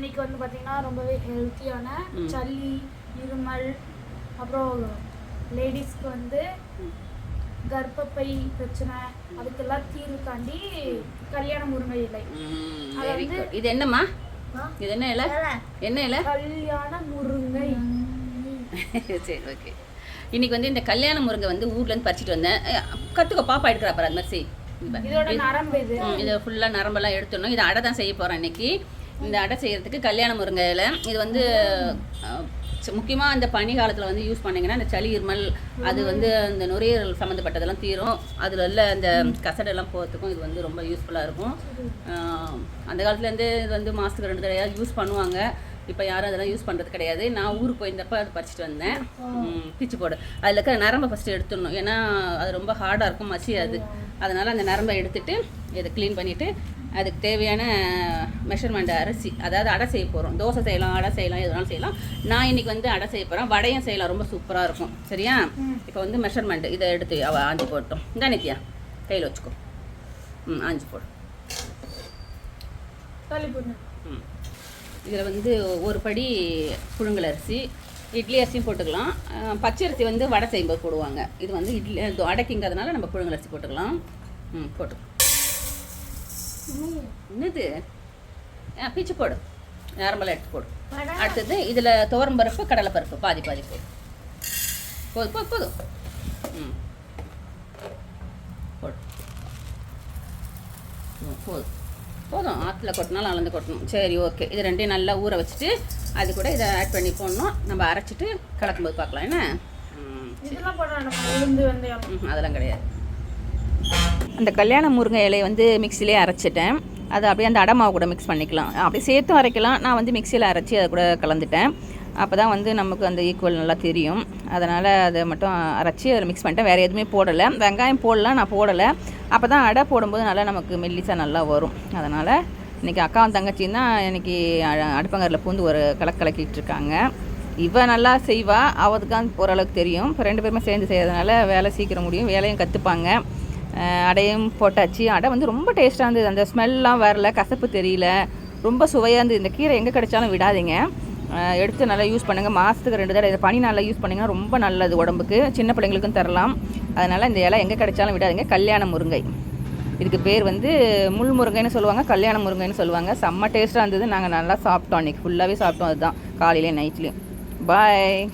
இன்னைக்கு வந்து பார்த்தீங்கன்னா ரொம்பவே ஹெல்த்தியான சளி இருமல் அப்புறம் லேடிஸ்க்கு வந்து கர்ப்பப்பை பிரச்சனை அதுக்கெல்லாம் தீர்வுக்காண்டி கல்யாண முருங்கை இலை. இது என்னம்மா? இது என்ன இலை? என்ன இலை? கல்யாண முருங்கை. சரி ஓகே இன்னைக்கு வந்து இந்த கல்யாண முருங்கை வந்து ஊர்லேருந்து பறிச்சிட்டு வந்தேன். கத்துக்கோ பாப்பா எடுக்கிறா பாரு அது மாதிரி செய். இதோட நரம்பு இது. இதை ஃபுல்லாக நரம்பெல்லாம் எடுத்துடணும். இது அடை தான் செய்ய போகிறேன் இன்னைக்கு. இந்த அடை செய்கிறதுக்கு கல்யாண முருங்கை இலை. இது வந்து முக்கியமாக இந்த பனி காலத்தில் வந்து யூஸ் பண்ணிங்கன்னா இந்த சளி இருமல் அது வந்து அந்த நுரையீரல் சம்மந்தப்பட்டதெல்லாம் தீரும். அதில் உள்ள அந்த கசடெல்லாம் போகிறதுக்கும் இது வந்து ரொம்ப யூஸ்ஃபுல்லாக இருக்கும். அந்த காலத்துலேருந்து இது வந்து மாதத்துக்கு ரெண்டு தடவையாக யூஸ் பண்ணுவாங்க. இப்போ யாரும் அதெல்லாம் யூஸ் பண்ணுறது கிடையாது. நான் ஊருக்கு போயிருந்தப்ப அது பறிச்சிட்டு வந்தேன். பிச்சு போடு. அதில் இருக்கிற நரம்பை ஃபஸ்ட்டு எடுத்துடணும். ஏன்னா அது ரொம்ப ஹார்டாக இருக்கும் மசியாது அதனால் அந்த நரம்பை எடுத்துட்டு இதை க்ளீன் பண்ணிவிட்டு அதுக்கு தேவையான மெஷர்மெண்ட் அரிசி அதாவது அடை செய்ய போகிறோம் தோசை செய்யலாம் அடை செய்யலாம் எது வேணாலும் செய்யலாம். நான் இன்னைக்கு வந்து அடை செய்ய போகிறேன் வடையும் செய்யலாம். ரொம்ப சூப்பராக இருக்கும். சரியா? இப்போ வந்து மெஷர்மெண்ட் இதை எடுத்து அவ ஆஞ்சி போட்டோம். இந்த நித்யா கையில் வச்சுக்கோ. ம் ஆஞ்சி போடு. தள்ளி போடுங்க ம். இதில் வந்து ஒரு படி புழுங்கல் அரிசி இட்லி அரிசியும் போட்டுக்கலாம். அஹ் பச்சை அரிசி வந்து வடை செய்யும்போது போடுவாங்க. இது வந்து இட்லி அடைக்குங்கிறதுனால நம்ம புழுங்கல் அரிசி போட்டுக்கலாம். ம் போட்டு. என்னது? பிச்சு போடு. நார்மலாக எடுத்து போடு. அடுத்தது இதில் துவரம் பருப்பு கடலை பருப்பு பாதி பாதி போடு. போதும் போதும் போதும் ம். போடு. ம், போதும் போதும். ஆற்றுல கொட்டினாலும் அளந்து கொட்டணும். சரி ஓகே இது ரெண்டையும் நல்லா ஊற வச்சுட்டு அது கூட இதை ஆட் பண்ணி போடணும். நம்ம அரைச்சிட்டு கலக்கும்போது பார்க்கலாம். என்ன? அதெல்லாம் கிடையாது. அந்த கல்யாண முருங்கை இலையை வந்து மிக்சிலே அரைச்சிட்டேன். அது அப்படியே அந்த அடை மாவு கூட மிக்ஸ் பண்ணிக்கலாம். அப்படியே சேர்த்தும் அரைக்கலாம். நான் வந்து மிக்சியில் அரைச்சி அதை கூட கலந்துட்டேன். அப்போ தான் வந்து நமக்கு அந்த ஈக்குவல் நல்லா தெரியும். அதனால் அதை மட்டும் அரைச்சி அதில் மிக்ஸ் பண்ணிட்டேன். வேறு எதுவுமே போடலை. வெங்காயம் போடலாம் நான் போடலை. அப்போ தான் அடை போடும்போது நல்லா நமக்கு மெல்லிசாக நல்லா வரும். அதனால் இன்றைக்கி அக்காவும் தங்கச்சியும் தான் இன்றைக்கி அடுப்பங்கரில் பூந்து ஒரு கலக்கு கலக்கிட்டு இருக்காங்க. இவன் நல்லா செய்வா. அவதுக்கான் ஓரளவுக்கு தெரியும். இப்போ ரெண்டு பேருமே சேர்ந்து செய்யறதுனால வேலை சீக்கிரம் முடியும். வேலையும் கற்றுப்பாங்க அடையும் போட்டாச்சு. அடை வந்து ரொம்ப டேஸ்ட்டாக இருந்தது. அந்த ஸ்மெல்லாம் வரல. கசப்பு தெரியல. ரொம்ப சுவையாக இருந்தது. இந்த கீரை எங்கே கிடைச்சாலும் விடாதீங்க. எடுத்து நல்லா யூஸ் பண்ணுங்கள் மாதத்துக்கு ரெண்டு தடவை இதை பனி நாளில் யூஸ் பண்ணிங்கன்னா ரொம்ப நல்லது உடம்புக்கு. சின்ன பிள்ளைங்களுக்கும் தரலாம். அதனால் இந்த இலை எங்கே கிடைச்சாலும் விடாதுங்க. கல்யாண முருங்கை. இதுக்கு பேர் வந்து முள் முருங்கைன்னு சொல்லுவாங்க. கல்யாண முருங்கைன்னு சொல்லுவாங்க. செம்ம டேஸ்ட்டாக இருந்தது. நாங்கள் நல்லா சாப்பிட்டோம் அன்றைக்கி ஃபுல்லாகவே சாப்பிட்டோம். அதுதான். காலையிலேயும் நைட்லேயும் பாய்